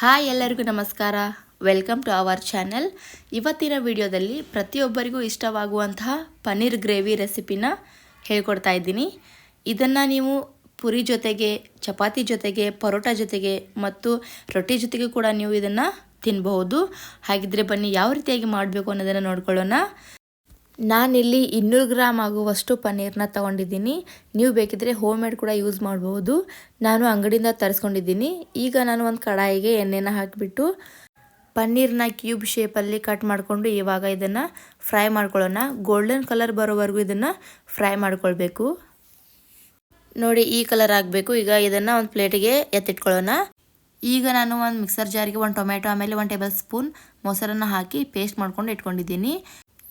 Hi ಎಲ್ಲರಿಗೂ ನಮಸ್ಕಾರ. Welcome to our channel ಇವತ್ತಿನ ವಿಡಿಯೋದಲ್ಲಿ ಪ್ರತಿಯೊಬ್ಬರಿಗೂ ಇಷ್ಟವಾಗುವಂತಹ ಪನ್ನೀರ್ ಗ್ರೇವಿ ರೆಸಿಪಿನ ಹೇಳ್ಕೊಡ್ತಾ ಇದ್ದೀನಿ. ಇದನ್ನು ನೀವು ಪುರಿ ಜೊತೆಗೆ, ಚಪಾತಿ ಜೊತೆಗೆ, ಪರೋಟ ಜೊತೆಗೆ ಮತ್ತು ರೊಟ್ಟಿ ಜೊತೆಗೆ ಕೂಡ ನೀವು ಇದನ್ನು ತಿನ್ನಬಹುದು ಹಾಗಿದ್ರೆ ಬನ್ನಿ, ಯಾವ ರೀತಿಯಾಗಿ ಮಾಡಬೇಕು ಅನ್ನೋದನ್ನು ನೋಡ್ಕೊಳ್ಳೋಣ. ನಾನಿಲ್ಲಿ ಇನ್ನೂರು ಗ್ರಾಮ್ ಆಗುವಷ್ಟು ಪನ್ನೀರನ್ನ ತೊಗೊಂಡಿದ್ದೀನಿ. ನೀವು ಬೇಕಿದ್ರೆ ಹೋಮ್ ಮೇಡ್ ಕೂಡ ಯೂಸ್ ಮಾಡಬಹುದು ನಾನು ಅಂಗಡಿಯಿಂದ ತರಿಸ್ಕೊಂಡಿದ್ದೀನಿ. ಈಗ ನಾನು ಒಂದು ಕಡಾಯಿಗೆ ಎಣ್ಣೆನ ಹಾಕಿಬಿಟ್ಟು ಪನ್ನೀರ್ನ ಕ್ಯೂಬ್ ಶೇಪಲ್ಲಿ ಕಟ್ ಮಾಡಿಕೊಂಡು ಇವಾಗ ಇದನ್ನು ಫ್ರೈ ಮಾಡ್ಕೊಳ್ಳೋಣ. ಗೋಲ್ಡನ್ ಕಲರ್ ಬರೋವರೆಗೂ ಇದನ್ನು ಫ್ರೈ ಮಾಡ್ಕೊಳ್ಬೇಕು. ನೋಡಿ, ಈ ಕಲರ್ ಆಗಬೇಕು. ಈಗ ಇದನ್ನು ಒಂದು ಪ್ಲೇಟಿಗೆ ಎತ್ತಿಟ್ಕೊಳ್ಳೋಣ. ಈಗ ನಾನು ಒಂದು ಮಿಕ್ಸರ್ ಜಾರಿಗೆ ಒಂದು ಟೊಮೆಟೊ ಆಮೇಲೆ ಒಂದು ಟೇಬಲ್ ಸ್ಪೂನ್ ಮೊಸರನ್ನು ಹಾಕಿ ಪೇಸ್ಟ್ ಮಾಡ್ಕೊಂಡು ಇಟ್ಕೊಂಡಿದ್ದೀನಿ.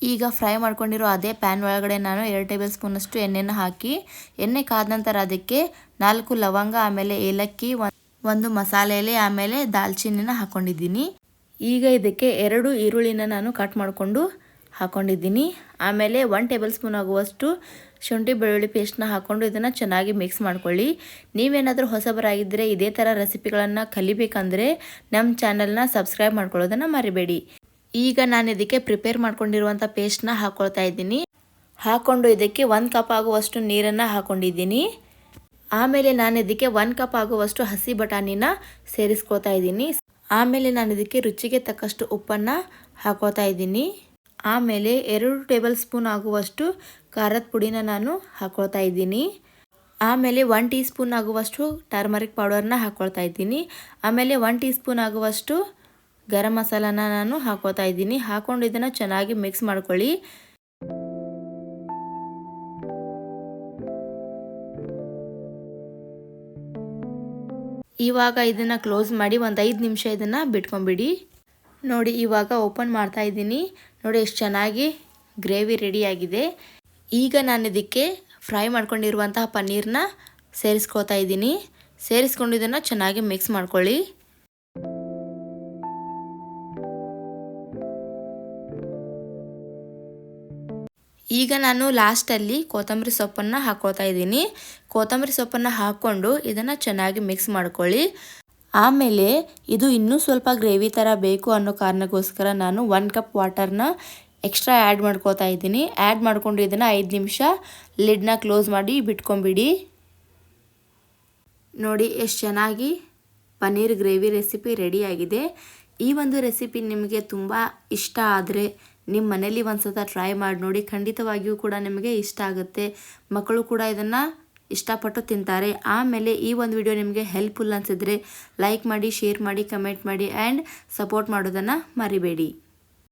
ಈಗ ಫ್ರೈ ಮಾಡ್ಕೊಂಡಿರೋ ಅದೇ ಪ್ಯಾನ್ ಒಳಗಡೆ ನಾನು ಎರಡು ಟೇಬಲ್ ಸ್ಪೂನಷ್ಟು ಎಣ್ಣೆನ ಹಾಕಿ, ಎಣ್ಣೆ ಕಾದ ನಂತರ ಅದಕ್ಕೆ ನಾಲ್ಕು ಲವಂಗ, ಆಮೇಲೆ ಏಲಕ್ಕಿ ಒಂದು ಮಸಾಲೆ ಎಲೆ, ಆಮೇಲೆ ದಾಲ್ಚಿನ್ನಿನ ಹಾಕ್ಕೊಂಡಿದ್ದೀನಿ ಈಗ ಇದಕ್ಕೆ ಎರಡು ಈರುಳ್ಳಿನ ನಾನು ಕಟ್ ಮಾಡಿಕೊಂಡು ಹಾಕ್ಕೊಂಡಿದ್ದೀನಿ ಆಮೇಲೆ ಒನ್ ಟೇಬಲ್ ಸ್ಪೂನ್ ಆಗುವಷ್ಟು ಶುಂಠಿ ಬೆಳ್ಳುಳ್ಳಿ ಪೇಸ್ಟ್ನ ಹಾಕ್ಕೊಂಡು ಇದನ್ನು ಚೆನ್ನಾಗಿ ಮಿಕ್ಸ್ ಮಾಡ್ಕೊಳ್ಳಿ. ನೀವೇನಾದರೂ ಹೊಸಬರಾಗಿದ್ದರೆ ಇದೇ ಥರ ರೆಸಿಪಿಗಳನ್ನು ಕಲಿಬೇಕಂದ್ರೆ ನಮ್ಮ ಚಾನಲ್ನ ಸಬ್ಸ್ಕ್ರೈಬ್ ಮಾಡ್ಕೊಳ್ಳೋದನ್ನು ಮರಿಬೇಡಿ. ಈಗ ನಾನು ಇದಕ್ಕೆ ಪ್ರಿಪೇರ್ ಮಾಡ್ಕೊಂಡಿರುವಂಥ ಪೇಸ್ಟ್ನ ಹಾಕ್ಕೊಳ್ತಾ ಇದ್ದೀನಿ. ಹಾಕ್ಕೊಂಡು ಇದಕ್ಕೆ ಒಂದು ಕಪ್ ಆಗುವಷ್ಟು ನೀರನ್ನು ಹಾಕ್ಕೊಂಡಿದ್ದೀನಿ ಆಮೇಲೆ ನಾನು ಇದಕ್ಕೆ ಒಂದು ಕಪ್ ಆಗುವಷ್ಟು ಹಸಿ ಬಟಾಣಿನ ಸೇರಿಸ್ಕೊಳ್ತಾ ಇದ್ದೀನಿ. ಆಮೇಲೆ ನಾನು ಇದಕ್ಕೆ ರುಚಿಗೆ ತಕ್ಕಷ್ಟು ಉಪ್ಪನ್ನು ಹಾಕೋತಾ ಇದ್ದೀನಿ. ಆಮೇಲೆ ಎರಡು ಟೇಬಲ್ ಸ್ಪೂನ್ ಆಗುವಷ್ಟು ಖಾರದ ಪುಡಿನ ನಾನು ಹಾಕೊಳ್ತಾ ಇದ್ದೀನಿ. ಆಮೇಲೆ ಒನ್ ಟೀ ಸ್ಪೂನ್ ಆಗುವಷ್ಟು ಟರ್ಮರಿಕ್ ಪೌಡರ್ನ ಹಾಕ್ಕೊಳ್ತಾ ಇದ್ದೀನಿ. ಆಮೇಲೆ ಒನ್ ಟೀ ಸ್ಪೂನ್ ಆಗುವಷ್ಟು ಗರಂ ಮಸಾಲಾನ ನಾನು ಹಾಕೋತಾ ಇದ್ದೀನಿ. ಹಾಕೊಂಡು ಇದನ್ನು ಚೆನ್ನಾಗಿ ಮಿಕ್ಸ್ ಮಾಡ್ಕೊಳ್ಳಿ. ಇವಾಗ ಇದನ್ನು ಕ್ಲೋಸ್ ಮಾಡಿ ಒಂದು ಐದು ನಿಮಿಷ ಇದನ್ನು ಬಿಟ್ಕೊಂಬಿಡಿ ನೋಡಿ, ಇವಾಗ ಓಪನ್ ಮಾಡ್ತಾ ಇದ್ದೀನಿ. ನೋಡಿ, ಎಷ್ಟು ಚೆನ್ನಾಗಿ ಗ್ರೇವಿ ರೆಡಿಯಾಗಿದೆ ಈಗ ನಾನು ಇದಕ್ಕೆ ಫ್ರೈ ಮಾಡ್ಕೊಂಡಿರುವಂತಹ ಪನ್ನೀರನ್ನ ಸೇರಿಸ್ಕೋತಾ ಇದ್ದೀನಿ. ಸೇರಿಸ್ಕೊಂಡು ಇದನ್ನು ಚೆನ್ನಾಗಿ ಮಿಕ್ಸ್ ಮಾಡ್ಕೊಳ್ಳಿ. ಈಗ ನಾನು ಲಾಸ್ಟಲ್ಲಿ ಕೊತ್ತಂಬರಿ ಸೊಪ್ಪನ್ನು ಹಾಕ್ಕೊಳ್ತಾ ಇದ್ದೀನಿ. ಕೊತ್ತಂಬರಿ ಸೊಪ್ಪನ್ನು ಹಾಕ್ಕೊಂಡು ಇದನ್ನು ಚೆನ್ನಾಗಿ ಮಿಕ್ಸ್ ಮಾಡ್ಕೊಳ್ಳಿ. ಆಮೇಲೆ ಇದು ಇನ್ನೂ ಸ್ವಲ್ಪ ಗ್ರೇವಿ ಥರ ಬೇಕು ಅನ್ನೋ ಕಾರಣಕ್ಕೋಸ್ಕರ ನಾನು ಒನ್ ಕಪ್ ವಾಟರ್ನ ಎಕ್ಸ್ಟ್ರಾ ಆ್ಯಡ್ ಮಾಡ್ಕೋತಾ ಇದ್ದೀನಿ. ಆ್ಯಡ್ ಮಾಡಿಕೊಂಡು ಇದನ್ನು ಐದು ನಿಮಿಷ ಲಿಡ್ನ ಕ್ಲೋಸ್ ಮಾಡಿ ಬಿಟ್ಕೊಂಬಿಡಿ. ನೋಡಿ ಎಷ್ಟು ಚೆನ್ನಾಗಿ ಪನ್ನೀರ್ ಗ್ರೇವಿ ರೆಸಿಪಿ ರೆಡಿಯಾಗಿದೆ ಈ ಒಂದು ರೆಸಿಪಿ ನಿಮಗೆ ತುಂಬ ಇಷ್ಟ ಆದರೆ ನಿಮ್ಮ ಮನೇಲಿ ಒಂದು ಸತ ಟ್ರೈ ಮಾಡಿ ನೋಡಿ, ಖಂಡಿತವಾಗಿಯೂ ಕೂಡ ನಿಮಗೆ ಇಷ್ಟ ಆಗುತ್ತೆ. ಮಕ್ಕಳು ಕೂಡ ಇದನ್ನು ಇಷ್ಟಪಟ್ಟು ತಿಂತಾರೆ. ಆಮೇಲೆ ಈ ಒಂದು ವಿಡಿಯೋ ನಿಮಗೆ ಹೆಲ್ಪ್ಫುಲ್ ಅನಿಸಿದ್ರೆ ಲೈಕ್ ಮಾಡಿ ಶೇರ್ ಮಾಡಿ ಕಮೆಂಟ್ ಮಾಡಿ ಆ್ಯಂಡ್ ಸಪೋರ್ಟ್ ಮಾಡೋದನ್ನು ಮರಿಬೇಡಿ.